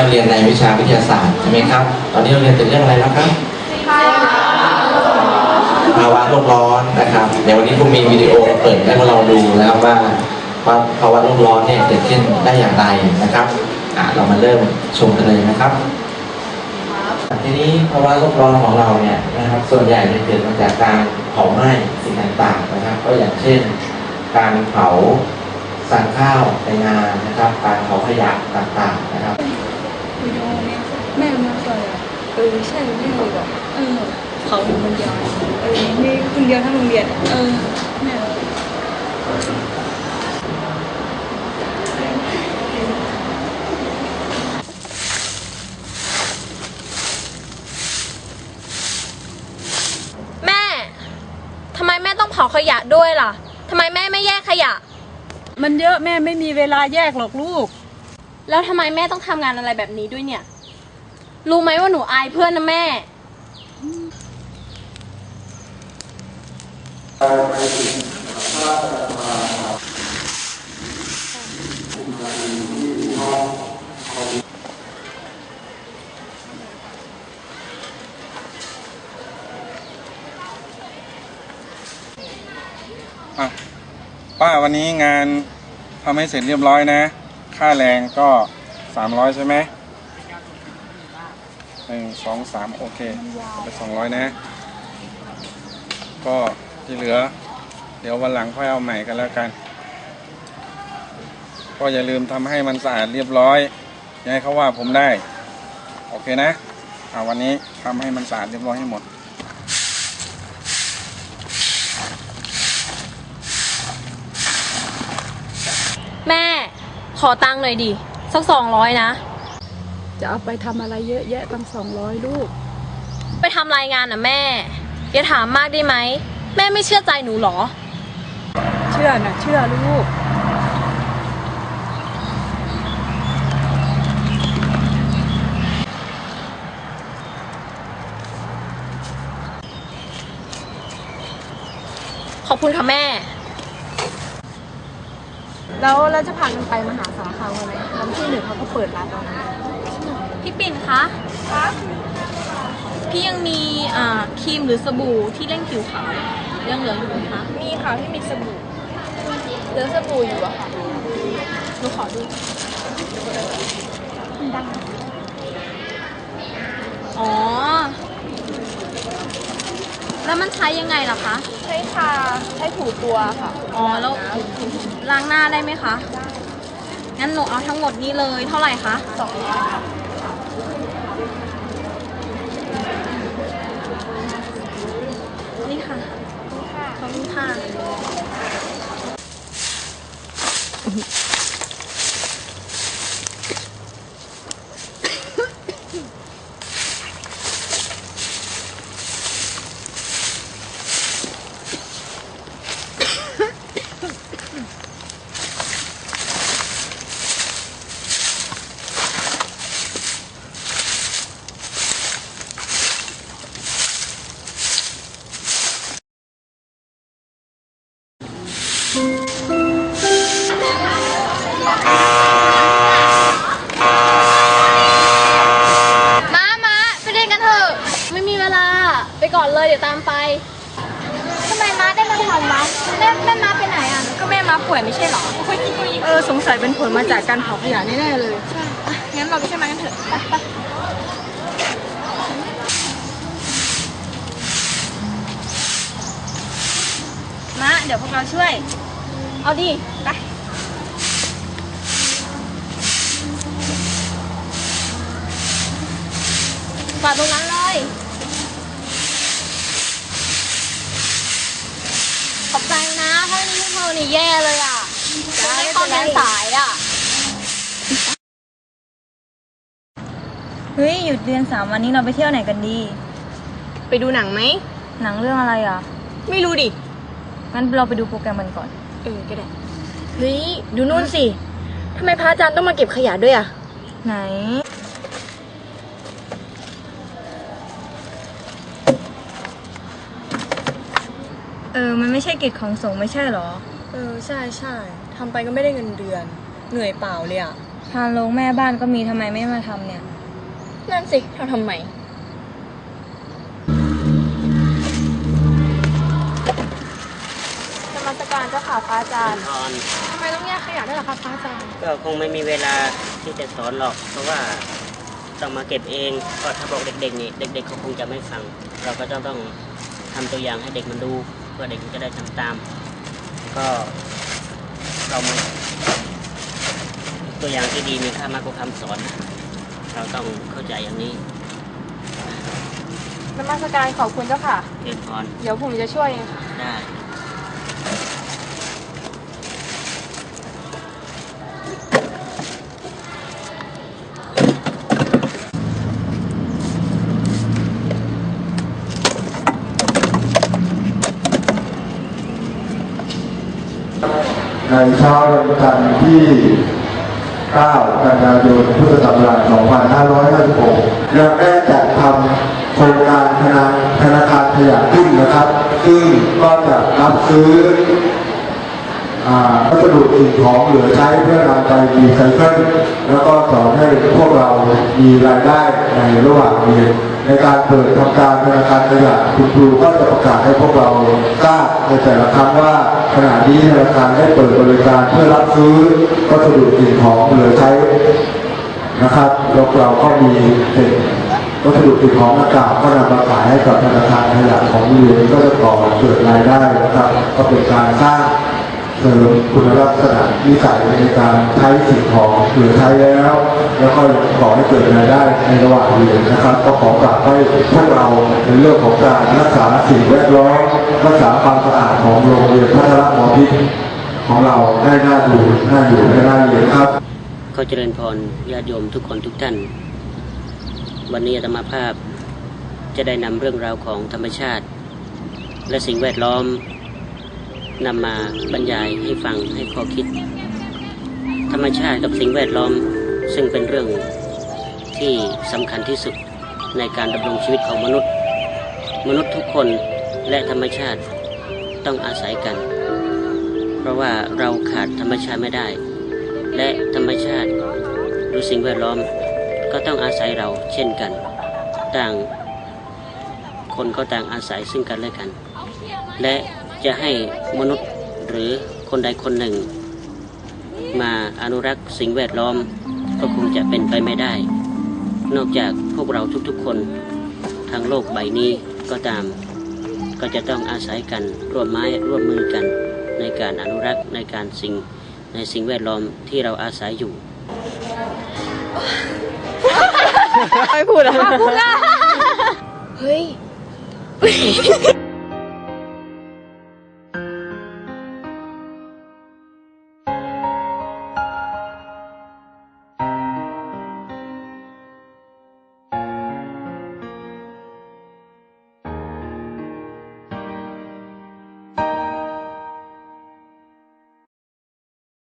เราเรียนในวิชาวิทยาศาสตร์ใช่ไหมครับ ตอนนี้เราเรียนถึงเรื่องอะไรแล้วครับภาวะโลกร้อนนะครับ เดี๋ยววันนี้ผมมีวิดีโอเปิดให้พวกเราดูแล้วว่าว่าภาวะโลกร้อนเนี่ยเกิดขึ้นได้อย่างไรนะครับอะเรามาเริ่มชมกันเลยนะครับทีนี้ภาวะโลกร้อนของเราเนี่ยนะครับ ส่วนใหญ่จะเกิดมาจากการเผาไหม้สิ่งต่างๆนะครับ ก็อย่างเช่น การเผาสั่งข้าวในนานะครับ การเผาขยะต่างๆนะครับ วิดีโอเนี่ยแม่มาก่อน อะเออใช่แม่เลยบอกเออเขาอยู่คนเดียวเออมีคนเดียวทั้งโรงเรียนอะเออแม่แม่ ทำไมแม่ต้องเผาขยะด้วยล่ะ ทำไมแม่ไม่แยกขยะ มันเยอะแม่ไม่มีเวลาแยกหรอกลูก แล้วทำไมแม่ต้องทำงานอะไรแบบนี้ด้วยเนี่ย รู้ไหมว่าหนูอายเพื่อนนะแม่ อะป้าวันนี้งานทำให้เสร็จเรียบร้อยนะ ค่าแรงก็สามร้อยใช่ไหม หนึ่งสองสามโอเคเอาไปสองร้อยนะ ก็ที่เหลือ เดี๋ยววันหลังค่อยเอาใหม่กันแล้วกัน ก็อย่าลืมทำให้มันสะอาดเรียบร้อยอย่าให้เขาว่าผมได้ โอเคนะเอาวันนี้ทำให้มันสะอาดเรียบร้อยให้หมดแม่ ขอตังค์หน่อยดิ สักสองร้อยนะ จะเอาไปทำอะไรเยอะแยะตั้งสองร้อยลูก ไปทำรายงานนะแม่ อย่าถามมากได้ไหม แม่ไม่เชื่อใจหนูเหรอ เชื่อนะเชื่อลูก ขอบคุณค่ะแม่ แล้วเราจะพากันไปมหาสารคามวันไหนวันที่หนึ่งเขาก็เปิดร้านแล้วนะพี่ ปิ่นคะพี่ยังมีอ่าครีมหรือสบู่ที่เร่งผิวขาวยังเหลืออยู่ไหมคะมีค่ะที่มีสบู่เหลือสบู่อยู่อะค่ะหนูขอดูอ๋อ แล้วมันใช้ยังไงล่ะคะ ใช้ทาใช้ถูตัวค่ะ อ๋อ แล้วล้างหน้าได้ไหมคะ งั้นหนูเอาทั้งหมดนี้เลยเท่าไหร่คะสองร้อยค่ะ นี่ค่ะ ขอบคุณค่ะ มาป่วยไม่ใช่เหรอเออสงสัยเป็นผลมาจากการเผาขยะแน่ๆเลยงั้นเราไปช่วยม้ากันเถอะไปไปมาเดี๋ยวพวกเราช่วย เอาดิไปฝากตรงนั้นเลย ขอบใจนะถ้าไม่มีพวกเธอนี่แย่เลยอะ จะไม่เข้าเรียนสายอะ เฮ้ยหยุดเรียนสามวันนี้เราไปเที่ยวไหนกันดี ไปดูหนังไหม หนังเรื่องอะไรอะ ไม่รู้ดิ งั้นเราไปดูโปรแกรมมันก่อน เออก็ได้ เฮ้ย ดูนู่นสิ ทำไมพระอาจารย์ต้องมาเก็บขยะด้วยอะ ไหน เออ มันไม่ใช่กิจของสงฆ์ไม่ใช่เหรอ เออ ใช่ใช่ ททำไปก็ไม่ได้เงินเดือน เหนื่อยเปล่าเลยอะพานโรงแม่บ้านก็มีทำไมไม่มาทำเนี่ย นั่นสิทำทำไม นมัสการเจ้าค่ะพระอาจารย์ ตอนทำไมต้องแยกขยะด้วยล่ะคะพระอาจารย์ ก็คงไม่มีเวลาที่จะสอนหรอก เพราะว่าต้องมาเก็บเองก็ถ้าบอกเด็กๆนี่เด็กๆเขาคงจะไม่ฟัง เราก็จะต้องทำตัวอย่างให้เด็กมันดูเพื่อเด็กมันจะได้ทำตาม ก็ เรามาตัวอย่างที่ดีมีค่ามากกว่าคำสอนนะเราต้องเข้าใจอย่างนี้นมัสการขอบคุณเจ้าค่ะ เรียนพรเดี๋ยวผมจะช่วยเองค่ะ ได้ ในเช้าวันจันทร์ที่ 9 กันยายน พุทธศักราช 2556ยังได้จัดทำโครงการธนาธนาคารขยะขึ้นนะครับ ซึ่งก็จะรับซื้ออ่าวัสดุสิ่งของเหลือใช้เพื่อนำไปรีไซเคิลแล้วก็สอนให้พวกเรามีรายได้ในระหว่างเรียน ในการเปิดทำการธนาคารขยะคุณครูก็จะประกาศให้พวกเราทราบในแต่ละครั้งว่าขณะนี้ธนาคารได้เปิดบริการเพื่อรับซื้อวัสดุสิ่งของเหลือใช้นะครับแล้วเราก็มีเศษวัสดุสิ่งของอากาศก็นำมาขายให้กับธนาคารขยะของโรงเรียนก็จะก่อเกิดรายได้นะครับ ก็เป็นการสร้าง เสริมคุณลักษณะนิสัยในการใช้สิ่งของหรือใช้แล้ว แล้วก็ขอให้เกิดรายได้ในระหว่างเรียนนะครับ ก็ขอกราบให้พวกเราในเรื่องของการรักษาสิ่งแวดล้อมรักษาความสะอาดของโรงเรียนพัฒนมอพิษของเราได้น่าดูน่าอยู่และน่าเรียนครับเขาเจริญพรญาติโยมทุกคนทุกท่าน วันนี้อาตมภาพจะได้นำเรื่องราวของธรรมชาติ และสิ่งแวดล้อม นำมาบรรยายให้ฟังให้ข้อคิด ธรรมชาติกับสิ่งแวดล้อมซึ่งเป็นเรื่องที่สำคัญที่สุดในการดำรงชีวิตของมนุษย์ มนุษย์ทุกคนและธรรมชาติต้องอาศัยกัน เพราะว่าเราขาดธรรมชาติไม่ได้ และธรรมชาติหรือสิ่งแวดล้อมก็ต้องอาศัยเราเช่นกัน ต่างคนก็ต่างอาศัยซึ่งกันและกัน และ จะให้มนุษย์หรือคนใดคนหนึ่ง มาอนุรักษ์สิ่งแวดล้อมก็คงจะเป็นไปไม่ได้ นอกจากพวกเราทุกๆคนทางโลกใบนี้ก็ตาม ก็จะต้องอาศัยกันร่วมไม้ร่วมมือกัน ในการอนุรักษ์ในการสิ่งในสิ่งแวดล้อมที่เราอาศัยอยู่ไม่พูดอะพูดอะเฮ้ย